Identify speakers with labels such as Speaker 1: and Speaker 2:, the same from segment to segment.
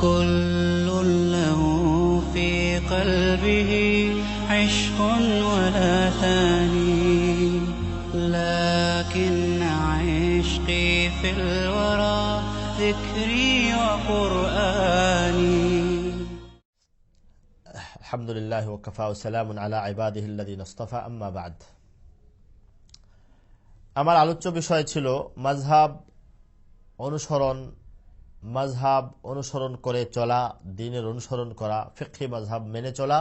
Speaker 1: كل له في قلبه عشق ولا ثاني لكن عشقي في الورى ذكري وقرآني
Speaker 2: الحمد لله وكفى وسلام على عباده الذين اصطفى أما بعد আমার আলোচ্য বিষয় ছিল মাঝহাব অনুসরণ মাঝহাব অনুসরণ করে চলা দিনের অনুসরণ করা ফিক্ষি মাঝহাব মেনে চলা,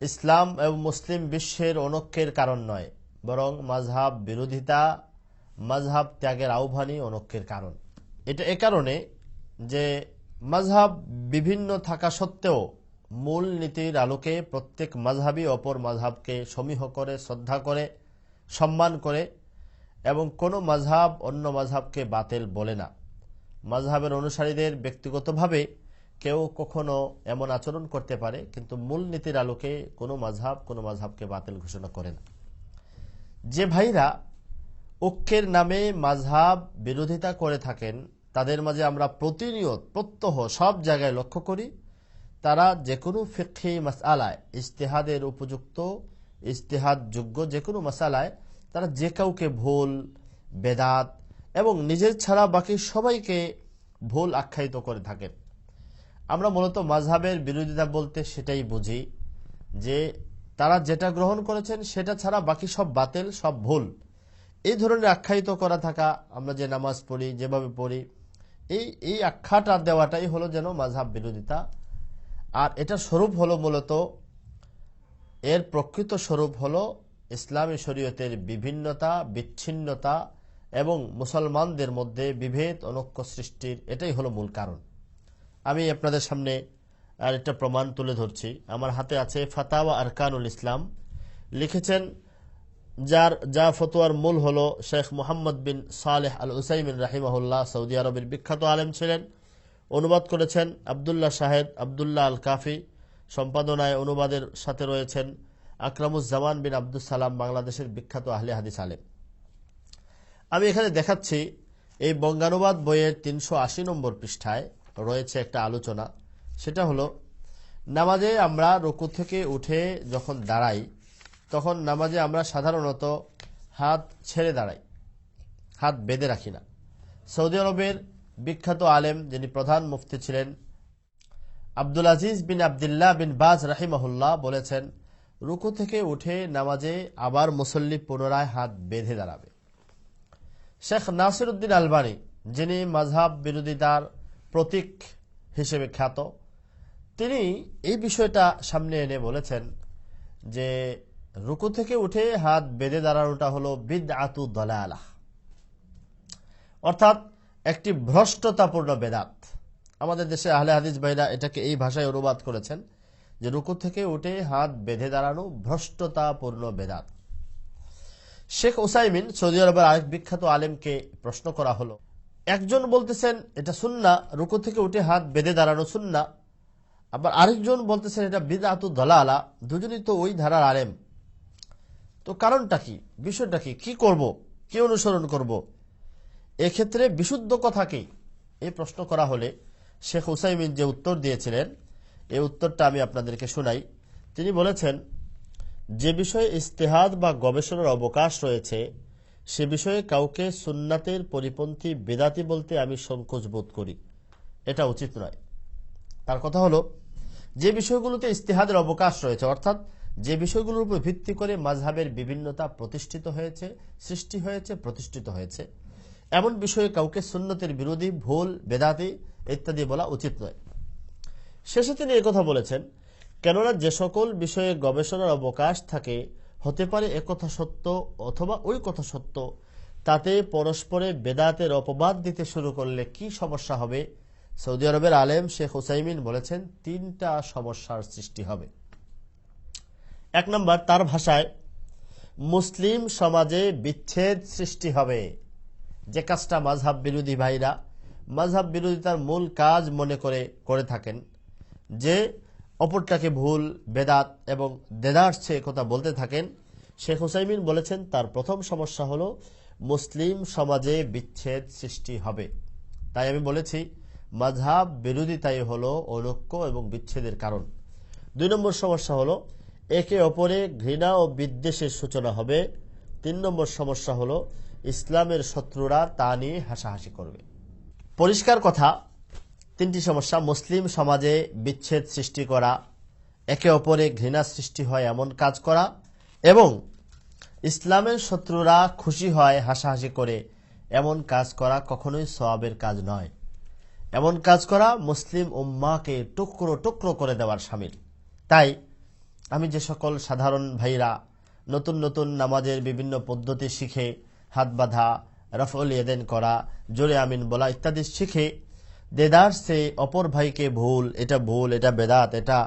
Speaker 2: ইসলাম এবং মুসলিম বিশ্বের অনক্যের কারণ নয়, বরং মাঝহাব বিরোধিতা মাঝহাব ত্যাগের আহ্বানই অনক্যের কারণ। এটা এ কারণে যে মাঝহাব বিভিন্ন থাকা সত্ত্বেও মূল নীতির আলোকে প্রত্যেক মাঝহাবই অপর মাঝহাবকে সমীহ করে, শ্রদ্ধা করে, সম্মান করে এবং কোনো মাঝহাব অন্য মাঝহাবকে বাতিল বলে না। মাঝহাবের অনুসারীদের ব্যক্তিগতভাবে কেউ কখনো এমন আচরণ করতে পারে, কিন্তু মূল নীতির আলোকে কোনো মাঝহাব কোনো মাঝহাবকে বাতিল ঘোষণা করে না। যে ভাইরা ঐক্যের নামে মাঝহাব বিরোধিতা করে থাকেন, তাদের মাঝে আমরা প্রতিনিয়ত, প্রত্যহ সব জায়গায় লক্ষ্য করি, তারা যে কোনো ফিক্ষি মাসালায় ইস্তেহাদের উপযুক্ত ইস্তেহাদ যোগ্য যে কোনো মাসালায় তারা যে কাউকে ভুল, বেদাত এবং নিজের ছাড়া বাকি সবাইকে ভুল আখ্যায়িত করে থাকেন। আমরা মূলত মাঝহাবের বিরোধিতা বলতে সেটাই বুঝি যে তারা যেটা গ্রহণ করেছেন সেটা ছাড়া বাকি সব বাতিল, সব ভুল। এই ধরনের আখ্যায়িত করা থাকা, আমরা যে নামাজ পড়ি, যেভাবে পড়ি, এই এই আখ্যাটা দেওয়াটাই হলো যেন মাঝহাব বিরোধিতা। আর এটা স্বরূপ হলো মূলত, এর প্রকৃত স্বরূপ হলো ইসলামী শরীয়তের বিভিন্নতা, বিচ্ছিন্নতা এবং মুসলমানদের মধ্যে বিভেদ অনক্য সৃষ্টির এটাই হলো মূল কারণ। আমি আপনাদের সামনে আর একটা প্রমাণ তুলে ধরছি। আমার হাতে আছে ফাতাওয়া আরকানুল ইসলাম। লিখেছেন, যার, যা ফতোয়ার মূল হলো শেখ মোহাম্মদ বিন সালেহ আল উসাইমিন রাহিমাহুল্লাহ, সৌদি আরবের বিখ্যাত আলেম ছিলেন। অনুবাদ করেছেন আবদুল্লাহ শাহেদ আবদুল্লাহ আল কাফি সম্পাদনায় অনুবাদের সাথে রয়েছেন আকরামুজ্জামান বিন আব্দুল সালাম, বাংলাদেশের বিখ্যাত আহলে হাদিস আলেম। আমি এখানে দেখাচ্ছি, এই বঙ্গানুবাদ বইয়ের তিনশো আশি নম্বর পৃষ্ঠায় রয়েছে একটা আলোচনা। সেটা হলো, নামাজে আমরা রুকু থেকে উঠে যখন দাঁড়াই, তখন নামাজে আমরা সাধারণত হাত ছেড়ে দাঁড়াই, হাত বেঁধে রাখি না। সৌদি আরবের বিখ্যাত আলেম যিনি প্রধান মুফতি ছিলেন, আব্দুল আজিজ বিন আবদুল্লাহ বিন বাজ রাহিমাহুল্লাহ বলেছেন, রুকু থেকে উঠে নামাজে আবার মুসল্লি পুনরায় হাত বেঁধে দাঁড়াবে। শেখ নাসির উদ্দিন আলবানি, যিনি মাঝহাব বিরোধিতার প্রতীক হিসেবে খ্যাত, তিনি এই বিষয়টা সামনে এনে বলেছেন যে, রুকু থেকে উঠে হাত বেঁধে দাঁড়ানোটা হলো বিদ আতু দলায়ালাহ অর্থাৎ একটি ভ্রষ্টতাপূর্ণ বেদাত। আমাদের দেশে আহলে হাদিস ভাইরা এটাকে এই ভাষায় অনুবাদ করেছেন যে, রুকু থেকে উঠে হাত বেঁধে দাঁড়ানো ভ্রষ্টতাপূর্ণ বেদাত। শেখ ওসাইমিন সৌদি আরবের আরেক বিখ্যাত আলেমকে প্রশ্ন করা হলো। একজন বলতেছেন, এটা সুন্না, রুকু থেকে উঠে হাত বেঁধে দাঁড়ানো সুন্না। আবার আরেকজন বলতেছেন, এটা বিদাতু দলালা, দুজনই তো ওই ধারার আলেম। তো কারণটা কি? বিষয়টা কি? কি করব? কি অনুসরণ করব? এক্ষেত্রে বিশুদ্ধ কথা কি? এই প্রশ্ন করা হলে শেখ হুসাইমিন যে উত্তর দিয়েছিলেন, এই উত্তরটা আমি আপনাদেরকে শোনাই। তিনি বলেছেন যে বিষয়ে ইস্তেহাদ বা গবেষণার অবকাশ রয়েছে, সে বিষয়ে কাউকে সুন্নাতের পরিপন্থী বেদাতি বলতে আমি সংকোচ বোধ করি। এটা উচিত নয়। তার কথা হলো, যে বিষয়গুলোতে ইস্তেহাদের অবকাশ রয়েছে, অর্থাৎ যে বিষয়গুলোর উপর ভিত্তি করে মাঝহাবের বিভিন্নতা প্রতিষ্ঠিত হয়েছে, সৃষ্টি হয়েছে, প্রতিষ্ঠিত হয়েছে, এমন বিষয়ে কাউকে সুন্নতের বিরোধী, ভুল, বেদাতি ইত্যাদি বলা উচিত নয়। শেষে তিনি কথা বলেছেন কেননা যে সকল বিষয়ে গবেষণার অবকাশ থাকে, হতে পারে একথা সত্য অথবা ওই কথা সত্য, তাতে পরস্পরে বেদাতের অপবাদ দিতে শুরু করলে কি সমস্যা হবে? সৌদি আরবের আলেম শেখ হুসাইমিন বলেছেন, তিনটা সমস্যার সৃষ্টি হবে। এক নম্বর, তার ভাষায়, মুসলিম সমাজে বিচ্ছেদ সৃষ্টি হবে। যে কাজটা মাঝহাব বিরোধী ভাইরা, মাঝহাব বিরোধিতার মূল কাজ মনে করে করে থাকেন যে অপরটাকে ভুল, বেদাত এবং দেদার্সে কথা বলতে থাকেন। শেখ হুসাইমিন বলেছেন, তার প্রথম সমস্যা হলো, মুসলিম সমাজে বিচ্ছেদ সৃষ্টি হবে। তাই আমি বলেছি মাঝহাব বিরোধিতাই হলো অনৈক্য এবং বিচ্ছেদের কারণ। দুই নম্বর সমস্যা হলো, একে অপরে ঘৃণা ও বিদ্বেষের সূচনা হবে। তিন নম্বর সমস্যা হলো, ইসলামের শত্রুরা তা নিয়ে হাসাহাসি করবে। পরিষ্কার কথা তিনটি সমস্যা। মুসলিম সমাজে বিচ্ছেদ সৃষ্টি করা, একে অপরে ঘৃণা সৃষ্টি হয় এমন কাজ করা এবং ইসলামের শত্রুরা খুশি হয় হাসাহাসি করে এমন কাজ করা কখনোই সওয়াবের কাজ নয়। এমন কাজ করা মুসলিম উম্মাকে টুকরো টুকরো করে দেওয়ার সামিল। তাই আমি যে সকল সাধারণ ভাইরা নতুন নতুন নামাজের বিভিন্ন পদ্ধতি শিখে হাত বাঁধা রফল এদেন করা, জোরে আমিন বলা ইত্যাদি শিখে দেদার সে অপর ভাইকে ভুল, এটা ভুল, এটা বেদাত, এটা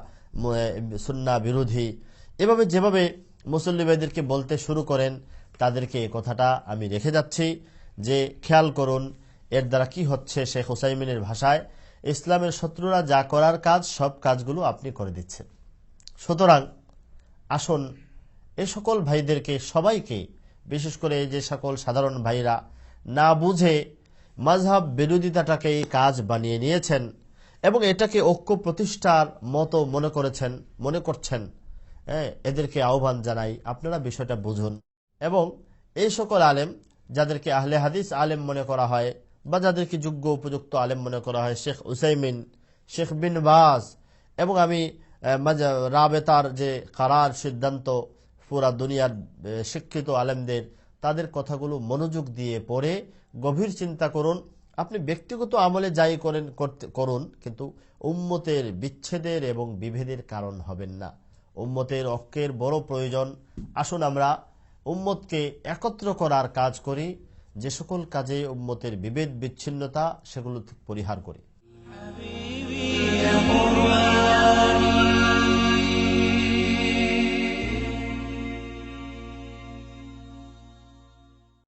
Speaker 2: সুন্না বিরোধী। এভাবে যেভাবে মুসল্লি ভাইদেরকে বলতে শুরু করেন, তাদেরকে এ কথাটা আমি রেখে যাচ্ছি যে, খেয়াল করুন, এর দ্বারা কি হচ্ছে শেখ হুসাইমিনের ভাষায়, ইসলামের শত্রুরা যা করার কাজ, সব কাজগুলো আপনি করে দিচ্ছেন। সুতরাং, আসুন, এ সকল ভাইদেরকে সবাইকে, বিশেষ করে যে সকল সাধারণ ভাইরা, না বুঝে মাঝহাব বিরোধিতাটাকে কাজ বানিয়ে নিয়েছেন এবং এটাকে ঐক্য প্রতিষ্ঠার মতো মনে করেছেন, মনে করছেন। হ্যাঁ এদেরকে আহ্বান জানাই, আপনারা বিষয়টা বুঝুন। এবং এই সকল আলেম, যাদেরকে আহলে হাদিস আলেম মনে করা হয়, বা যাদেরকে যোগ্য উপযুক্ত আলেম মনে করা হয়, শেখ উসাইমিন, শেখ বিন বাজ, এবং আমি রাবেতার যে কারার সিদ্ধান্ত, পুরা দুনিয়ার শিক্ষিত আলেমদের তাদের কথাগুলো মনোযোগ দিয়ে পড়ে, গভীর চিন্তা করুন। আপনি ব্যক্তিগত আমলে যাই করেন, করতে, করুন, কিন্তু উম্মতের বিচ্ছেদের এবং বিভেদের কারণ হবেন না। উম্মতের অক্কের বড় প্রয়োজন। আসুন আমরা উম্মতকে একত্র করার কাজ করি। যে সকল কাজে উম্মতের বিভেদ, বিচ্ছিন্নতা, সেগুলো পরিহার করি।